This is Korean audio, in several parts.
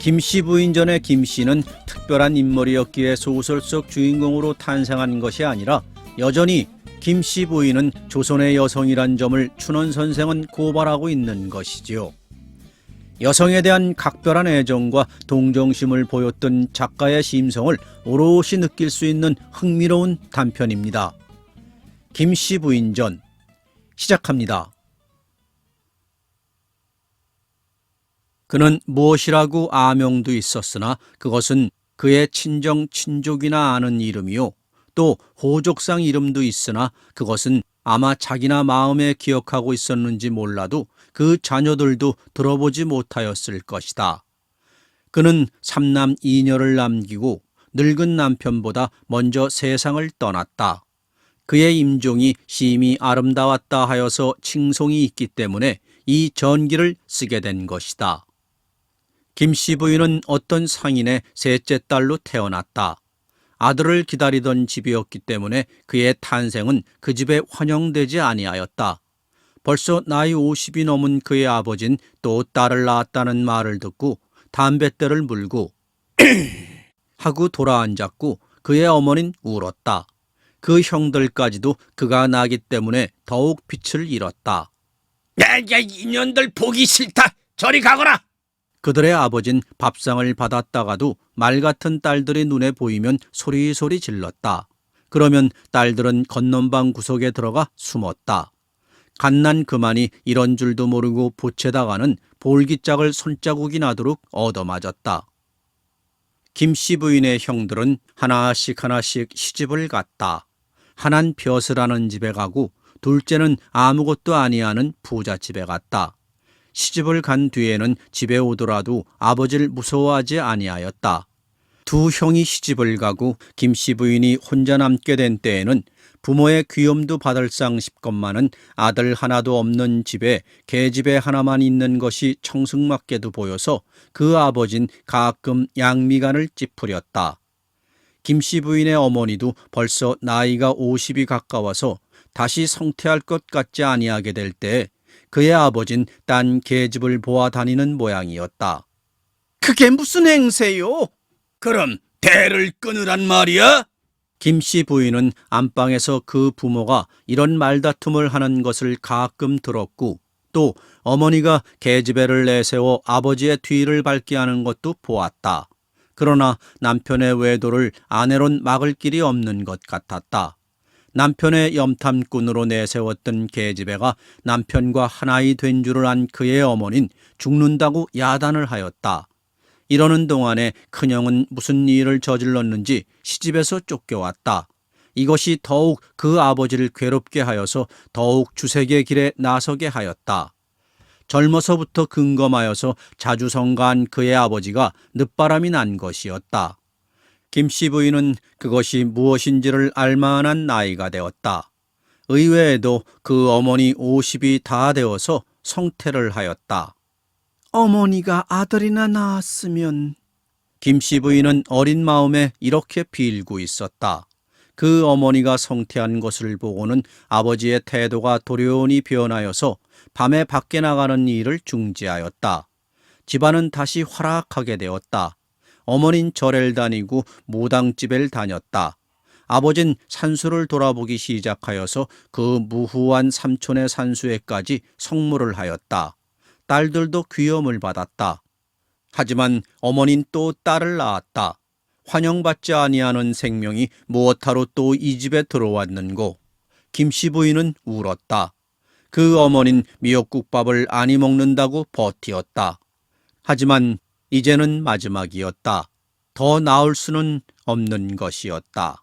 김씨 부인 전의 김씨는 특별한 인물이었기에 소설 속 주인공으로 탄생한 것이 아니라 여전히 김씨 부인은 조선의 여성이란 점을 춘원 선생은 고발하고 있는 것이지요. 여성에 대한 각별한 애정과 동정심을 보였던 작가의 심성을 오롯이 느낄 수 있는 흥미로운 단편입니다. 김씨 부인전 시작합니다. 그는 무엇이라고 아명도 있었으나 그것은 그의 친정 친족이나 아는 이름이요. 또 호족상 이름도 있으나 그것은 아마 자기나 마음에 기억하고 있었는지 몰라도 그 자녀들도 들어보지 못하였을 것이다. 그는 삼남 이녀를 남기고 늙은 남편보다 먼저 세상을 떠났다. 그의 임종이 심히 아름다웠다 하여서 칭송이 있기 때문에 이 전기를 쓰게 된 것이다. 김 씨 부인은 어떤 상인의 셋째 딸로 태어났다. 아들을 기다리던 집이었기 때문에 그의 탄생은 그 집에 환영되지 아니하였다. 벌써 나이 50이 넘은 그의 아버진 또 딸을 낳았다는 말을 듣고 담뱃대를 물고 하고 돌아앉았고 그의 어머닌 울었다. 그 형들까지도 그가 나기 때문에 더욱 빛을 잃었다. 야야 인연들 보기 싫다. 저리 가거라. 그들의 아버진 밥상을 받았다가도 말 같은 딸들이 눈에 보이면 소리소리 질렀다. 그러면 딸들은 건넌방 구석에 들어가 숨었다. 갓난 그만이 이런 줄도 모르고 보채다가는 볼기짝을 손자국이 나도록 얻어맞았다. 김씨 부인의 형들은 하나씩 하나씩 시집을 갔다. 하나는 벼슬하는 집에 가고 둘째는 아무것도 아니하는 부잣집에 갔다. 시집을 간 뒤에는 집에 오더라도 아버지를 무서워하지 아니하였다. 두 형이 시집을 가고 김 씨 부인이 혼자 남게 된 때에는 부모의 귀염도 받을 상 싶건만은 아들 하나도 없는 집에 계집애 하나만 있는 것이 청승맞게도 보여서 그 아버진 가끔 양미간을 찌푸렸다. 김 씨 부인의 어머니도 벌써 나이가 50이 가까워서 다시 성퇴할 것 같지 아니하게 될 때 그의 아버진 딴 계집을 보아 다니는 모양이었다. 그게 무슨 행세요? 그럼 대를 끊으란 말이야? 김씨 부인은 안방에서 그 부모가 이런 말다툼을 하는 것을 가끔 들었고 또 어머니가 계집애를 내세워 아버지의 뒤를 밟게 하는 것도 보았다. 그러나 남편의 외도를 아내론 막을 길이 없는 것 같았다. 남편의 염탐꾼으로 내세웠던 계집애가 남편과 하나이 된 줄을 안 그의 어머닌 죽는다고 야단을 하였다. 이러는 동안에 큰형은 무슨 일을 저질렀는지 시집에서 쫓겨왔다. 이것이 더욱 그 아버지를 괴롭게 하여서 더욱 주색의 길에 나서게 하였다. 젊어서부터 근검하여서 자주 성가한 그의 아버지가 늦바람이 난 것이었다. 김씨 부인은 그것이 무엇인지를 알만한 나이가 되었다. 의외에도 그 어머니 50이 다 되어서 성퇴를 하였다. 어머니가 아들이나 낳았으면 김씨 부인은 어린 마음에 이렇게 빌고 있었다. 그 어머니가 성퇴한 것을 보고는 아버지의 태도가 도련히 변하여서 밤에 밖에 나가는 일을 중지하였다. 집안은 다시 활락하게 되었다. 어머닌 절을 다니고 무당집을 다녔다. 아버진 산수를 돌아보기 시작하여서 그 무후한 삼촌의 산수에까지 성물을 하였다. 딸들도 귀염을 받았다. 하지만 어머닌 또 딸을 낳았다. 환영받지 아니하는 생명이 무엇하러 또 이 집에 들어왔는고. 김씨 부인은 울었다. 그 어머닌 미역국밥을 아니 먹는다고 버티었다. 하지만 이제는 마지막이었다. 더 나을 수는 없는 것이었다.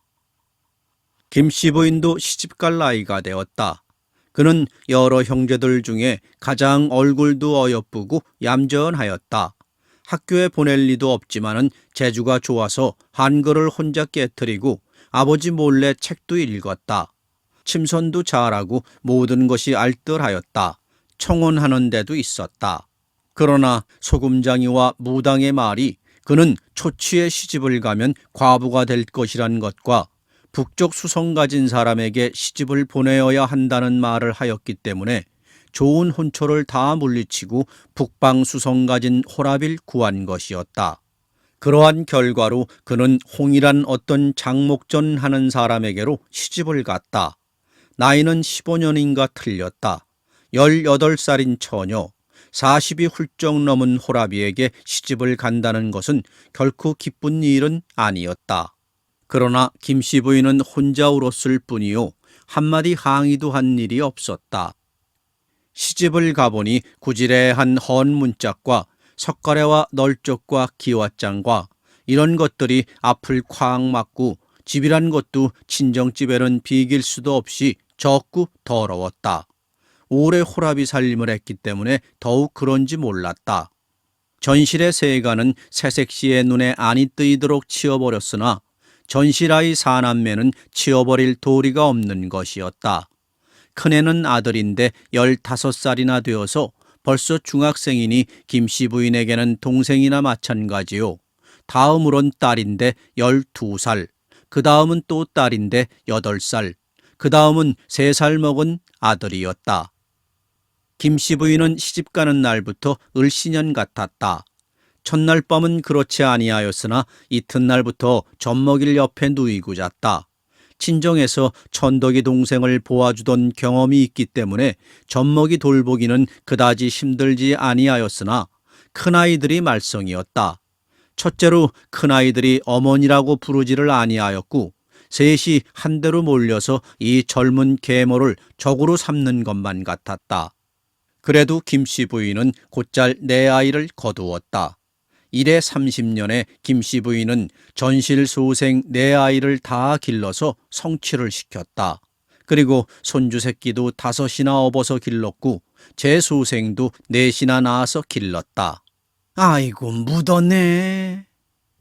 김씨 부인도 시집갈 나이가 되었다. 그는 여러 형제들 중에 가장 얼굴도 어여쁘고 얌전하였다. 학교에 보낼 리도 없지만은 재주가 좋아서 한글을 혼자 깨뜨리고 아버지 몰래 책도 읽었다. 침선도 잘하고 모든 것이 알뜰하였다. 청혼하는 데도 있었다. 그러나 소금장이와 무당의 말이 그는 초치에 시집을 가면 과부가 될 것이란 것과 북쪽 수성 가진 사람에게 시집을 보내어야 한다는 말을 하였기 때문에 좋은 혼초를 다 물리치고 북방 수성 가진 호랍일 구한 것이었다. 그러한 결과로 그는 홍이란 어떤 장목전 하는 사람에게로 시집을 갔다. 나이는 15년인가 틀렸다. 18살인 처녀, 40이 훌쩍 넘은 호라비에게 시집을 간다는 것은 결코 기쁜 일은 아니었다. 그러나 김씨 부인은 혼자 울었을 뿐이요. 한마디 항의도 한 일이 없었다. 시집을 가보니 구지레한 헌 문짝과 석가래와 널쪽과 기와장과 이런 것들이 앞을 콱 막고 집이란 것도 친정집에는 비길 수도 없이 적고 더러웠다. 오래 호랍이 살림을 했기 때문에 더욱 그런지 몰랐다. 전실의 세가는 새색시의 눈에 안이 뜨이도록 치워버렸으나 전실아이 사남매는 치워버릴 도리가 없는 것이었다. 큰애는 아들인데 열다섯 살이나 되어서 벌써 중학생이니 김씨 부인에게는 동생이나 마찬가지요. 다음으론 딸인데 열두 살, 그 다음은 또 딸인데 여덟 살, 그 다음은 세살 먹은 아들이었다. 김씨 부인은 시집 가는 날부터 을씨년 같았다. 첫날 밤은 그렇지 아니하였으나 이튿날부터 젖먹일 옆에 누이고 잤다. 친정에서 천덕이 동생을 보아주던 경험이 있기 때문에 젖먹이 돌보기는 그다지 힘들지 아니하였으나 큰아이들이 말썽이었다. 첫째로 큰아이들이 어머니라고 부르지를 아니하였고 셋이 한대로 몰려서 이 젊은 계모를 적으로 삼는 것만 같았다. 그래도 김씨 부인은 곧잘 내 아이를 거두었다. 이래 30년에 김씨 부인은 전실 소생 네 아이를 다 길러서 성취를 시켰다. 그리고 손주 새끼도 다섯이나 업어서 길렀고 제 소생도 넷이나 낳아서 길렀다. 아이고 묻었네.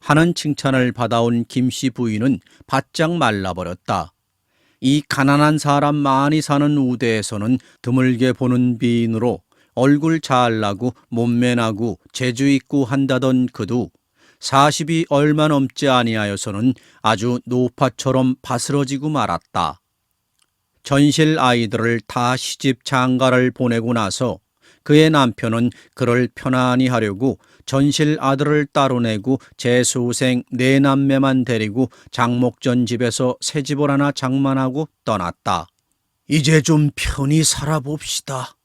하는 칭찬을 받아온 김씨 부인은 바짝 말라버렸다. 이 가난한 사람 많이 사는 우대에서는 드물게 보는 비인으로 얼굴 잘 나고 몸매 나고 재주 있고 한다던 그도 사십이 얼마 넘지 아니하여서는 아주 노파처럼 바스러지고 말았다. 전실 아이들을 다 시집 장가를 보내고 나서 그의 남편은 그를 편안히 하려고 전실 아들을 따로 내고 재수생 네 남매만 데리고 장목전 집에서 새 집을 하나 장만하고 떠났다. 이제 좀 편히 살아봅시다.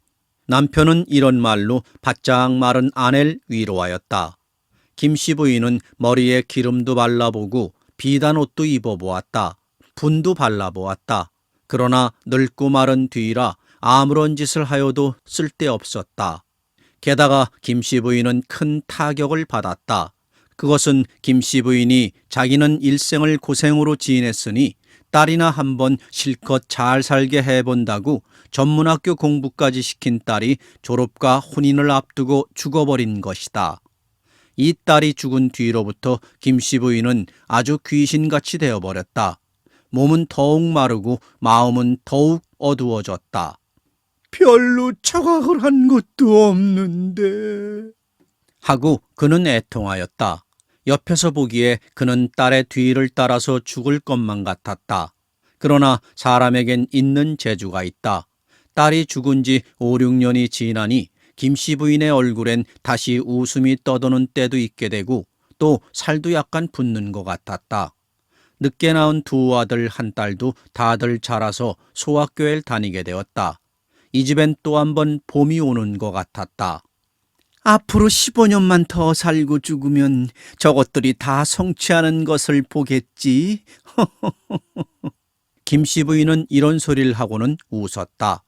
남편은 이런 말로 바짝 마른 아내를 위로하였다. 김씨 부인은 머리에 기름도 발라보고 비단 옷도 입어보았다. 분도 발라보았다. 그러나 늙고 마른 뒤라 아무런 짓을 하여도 쓸데없었다. 게다가 김씨 부인은 큰 타격을 받았다. 그것은 김씨 부인이 자기는 일생을 고생으로 지냈으니 딸이나 한번 실컷 잘 살게 해본다고 전문학교 공부까지 시킨 딸이 졸업과 혼인을 앞두고 죽어버린 것이다. 이 딸이 죽은 뒤로부터 김씨 부인은 아주 귀신같이 되어버렸다. 몸은 더욱 마르고 마음은 더욱 어두워졌다. 별로 처각을 한 것도 없는데. 하고 그는 애통하였다. 옆에서 보기에 그는 딸의 뒤를 따라서 죽을 것만 같았다. 그러나 사람에겐 있는 재주가 있다. 딸이 죽은 지 5, 6년이 지나니 김씨 부인의 얼굴엔 다시 웃음이 떠도는 때도 있게 되고 또 살도 약간 붓는 것 같았다. 늦게 낳은 두 아들 한 딸도 다들 자라서 소학교에 다니게 되었다. 이 집엔 또 한 번 봄이 오는 것 같았다. 앞으로 15년만 더 살고 죽으면 저것들이 다 성취하는 것을 보겠지. 김씨 부인은 이런 소리를 하고는 웃었다.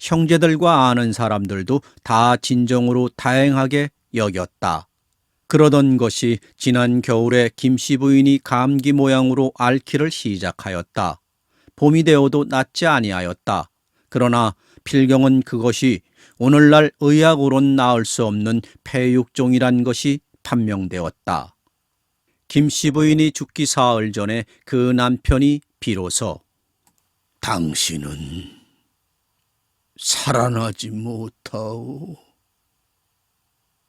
형제들과 아는 사람들도 다 진정으로 다행하게 여겼다. 그러던 것이 지난 겨울에 김씨 부인이 감기 모양으로 앓기를 시작하였다. 봄이 되어도 낫지 아니하였다. 그러나 필경은 그것이 오늘날 의학으론 나을 수 없는 폐육종이란 것이 판명되었다. 김 씨 부인이 죽기 사흘 전에 그 남편이 비로소 당신은 살아나지 못하오.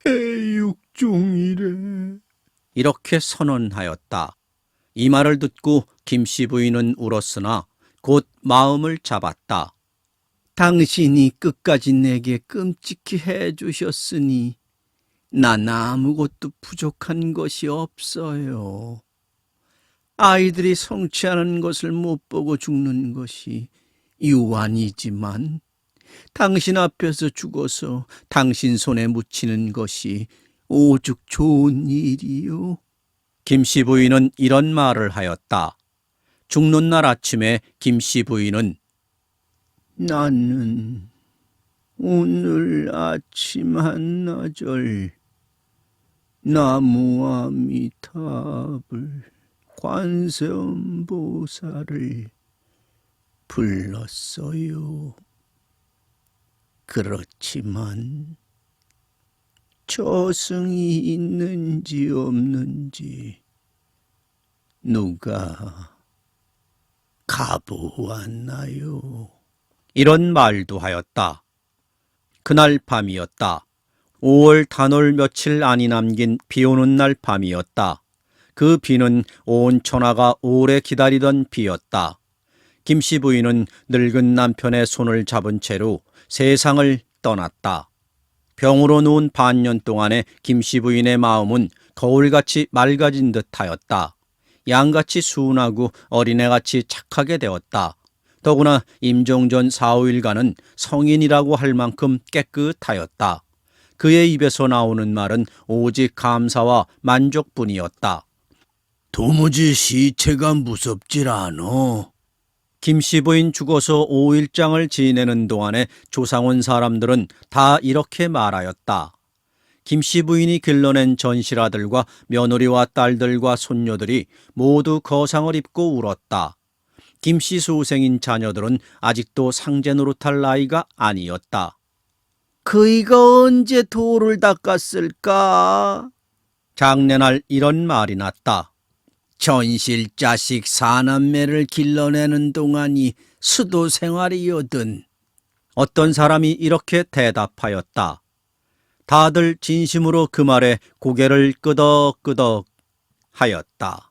폐육종이래. 이렇게 선언하였다. 이 말을 듣고 김 씨 부인은 울었으나 곧 마음을 잡았다. 당신이 끝까지 내게 끔찍히 해 주셨으니 난 아무것도 부족한 것이 없어요. 아이들이 성취하는 것을 못 보고 죽는 것이 유한이지만 당신 앞에서 죽어서 당신 손에 묻히는 것이 오죽 좋은 일이요. 김씨 부인은 이런 말을 하였다. 죽는 날 아침에 김씨 부인은 나는 오늘 아침 한나절 나무아미탑을 관세음보살을 불렀어요. 그렇지만 저승이 있는지 없는지 누가 가보았나요? 이런 말도 하였다. 그날 밤이었다. 5월 단월 며칠 안이 남긴 비 오는 날 밤이었다. 그 비는 온 천하가 오래 기다리던 비였다. 김씨 부인은 늙은 남편의 손을 잡은 채로 세상을 떠났다. 병으로 누운 반년 동안의 김씨 부인의 마음은 거울같이 맑아진 듯하였다. 양같이 순하고 어린애같이 착하게 되었다. 더구나 임종전 4, 5일간은 성인이라고 할 만큼 깨끗하였다. 그의 입에서 나오는 말은 오직 감사와 만족뿐이었다. 도무지 시체가 무섭질 않어. 김씨 부인 죽어서 5일장을 지내는 동안에 조상원 사람들은 다 이렇게 말하였다. 김씨 부인이 길러낸 전실 아들과 며느리와 딸들과 손녀들이 모두 거상을 입고 울었다. 김씨 소생인 자녀들은 아직도 상제 노릇할 나이가 아니었다. 그이가 언제 도를 닦았을까? 장례날 이런 말이 났다. 전실 자식 사남매를 길러내는 동안이 수도 생활이거든. 어떤 사람이 이렇게 대답하였다. 다들 진심으로 그 말에 고개를 끄덕끄덕 하였다.